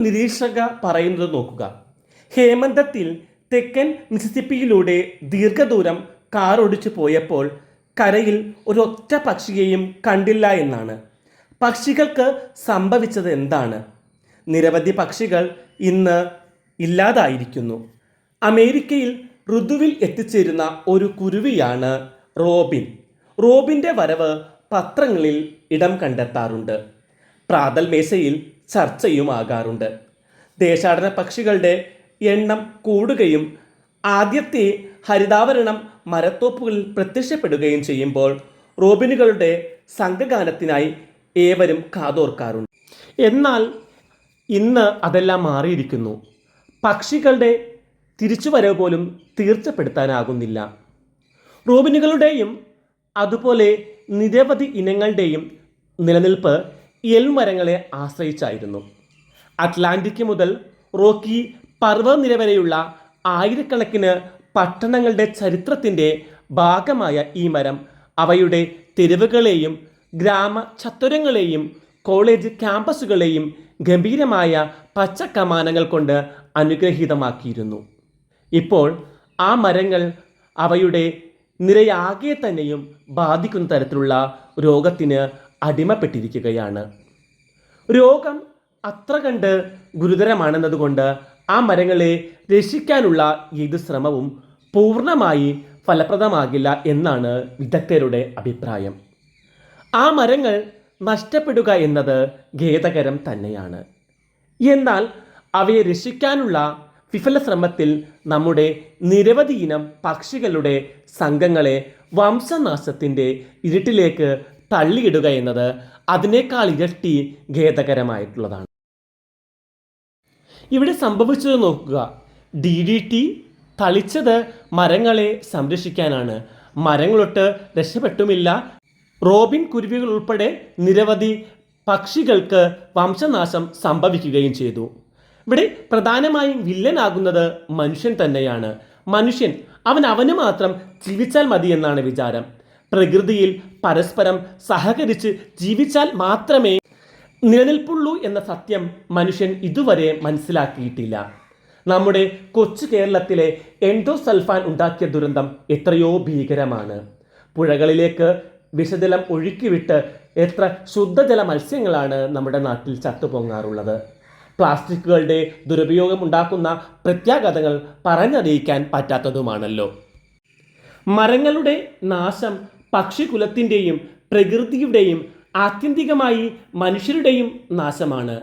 നിരീക്ഷക പറയുന്നത് നോക്കുക. ഹേമന്തത്തിൽ തെക്കൻ മിസിസിപ്പിയിലൂടെ ദീർഘദൂരം കാർ ഓടിച്ചു പോയപ്പോൾ കരയിൽ ഒരൊറ്റ പക്ഷിയെയും കണ്ടില്ല എന്നാണ്. പക്ഷികൾക്ക് സംഭവിച്ചത് എന്താണ്? നിരവധി പക്ഷികൾ ഇന്ന് ഇല്ലാതായിരിക്കുന്നു. അമേരിക്കയിൽ ഋതുവിൽ എത്തിച്ചേരുന്ന ഒരു കുരുവിയാണ് റോബിൻ. റോബിന്റെ വരവ് പത്രങ്ങളിൽ ഇടം കണ്ടെത്താറുണ്ട്. പ്രാതൽ മേശയിൽ ചർച്ചയുമാകാറുണ്ട്. ദേശാടന പക്ഷികളുടെ എണ്ണം കൂടുകയും ആദ്യത്തെ ഹരിതാവരണം മരത്തോപ്പുകളിൽ പ്രത്യക്ഷപ്പെടുകയും ചെയ്യുമ്പോൾ റോബിനുകളുടെ സംഘഗാനത്തിനായി ഏവരും കാതോർക്കാറുണ്ട്. എന്നാൽ ഇന്ന് അതെല്ലാം മാറിയിരിക്കുന്നു. പക്ഷികളുടെ തിരിച്ചുവരവ് പോലും തീർച്ചപ്പെടുത്താനാകുന്നില്ല. റോബിനുകളുടെയും അതുപോലെ നിരവധി ഇനങ്ങളുടെയും നിലനിൽപ്പ് എൽമരങ്ങളെ ആശ്രയിച്ചായിരുന്നു. അറ്റ്ലാന്റിക് മുതൽ റോക്കി പർവനിര വരെയുള്ള ആയിരക്കണക്കിന് പട്ടണങ്ങളുടെ ചരിത്രത്തിന്റെ ഭാഗമായ ഈ മരം അവയുടെ തെരുവുകളെയും ഗ്രാമ ചത്വരങ്ങളെയും കോളേജ് ക്യാമ്പസുകളെയും ഗംഭീരമായ പച്ചക്കമാനങ്ങൾ കൊണ്ട് അനുഗ്രഹീതമാക്കിയിരുന്നു. ഇപ്പോൾ ആ മരങ്ങൾ അവയുടെ നിരയാകെ തന്നെയും ബാധിക്കുന്ന തരത്തിലുള്ള രോഗത്തിന് അടിമപ്പെട്ടിരിക്കുകയാണ്. രോഗം അത്ര കണ്ട് ഗുരുതരമാണെന്നതുകൊണ്ട് ആ മരങ്ങളെ രക്ഷിക്കാനുള്ള ഏത് ശ്രമവും പൂർണമായി ഫലപ്രദമാകില്ല എന്നാണ് വിദഗ്ധരുടെ അഭിപ്രായം. ആ മരങ്ങൾ നഷ്ടപ്പെടുക എന്നത് ഖേദകരം തന്നെയാണ്. എന്നാൽ അവയെ രക്ഷിക്കാനുള്ള വിഫല ശ്രമത്തിൽ നമ്മുടെ നിരവധി ഇനം പക്ഷികളുടെ സംഘങ്ങളെ വംശനാശത്തിന്റെ ഇരുട്ടിലേക്ക് തള്ളിയിടുക എന്നത് അതിനേക്കാൾ ഇരട്ടി ഖേദകരമായിട്ടുള്ളതാണ്. ഇവിടെ സംഭവിച്ചത് നോക്കുക. ഡി ഡി ടി തളിച്ചത് മരങ്ങളെ സംരക്ഷിക്കാനാണ്. മരങ്ങളൊട്ട് രക്ഷപ്പെട്ടുമില്ല. റോബിൻ കുരുവികൾ ഉൾപ്പെടെ നിരവധി പക്ഷികൾക്ക് വംശനാശം സംഭവിക്കുകയും ചെയ്തു. ഇവിടെ പ്രധാനമായും വില്ലനാകുന്നത് മനുഷ്യൻ തന്നെയാണ്. മനുഷ്യൻ അവൻ അവന് മാത്രം ജീവിച്ചാൽ മതി എന്നാണ് വിചാരം. പ്രകൃതിയിൽ പരസ്പരം സഹകരിച്ച് ജീവിച്ചാൽ മാത്രമേ നിലനിൽപ്പുള്ളൂ എന്ന സത്യം മനുഷ്യൻ ഇതുവരെ മനസ്സിലാക്കിയിട്ടില്ല. നമ്മുടെ കൊച്ചു കേരളത്തിലെ എൻഡോസൾഫാൻ ഉണ്ടാക്കിയ ദുരന്തം എത്രയോ ഭീകരമാണ്. പുഴകളിലേക്ക് വിഷജലം ഒഴുക്കിവിട്ട് എത്ര ശുദ്ധജല മത്സ്യങ്ങളാണ് നമ്മുടെ നാട്ടിൽ ചത്തുപൊങ്ങാറുള്ളത്. പ്ലാസ്റ്റിക്കുകളുടെ ദുരുപയോഗം ഉണ്ടാക്കുന്ന പ്രത്യാഘാതങ്ങൾ പറഞ്ഞറിയിക്കാൻ പറ്റാത്തതുമാണല്ലോ. മരങ്ങളുടെ നാശം പക്ഷികുലത്തിന്റെയും പ്രകൃതിയുടെയും ആത്യന്തികമായി മനുഷ്യരുടെയും നാശമാണ്.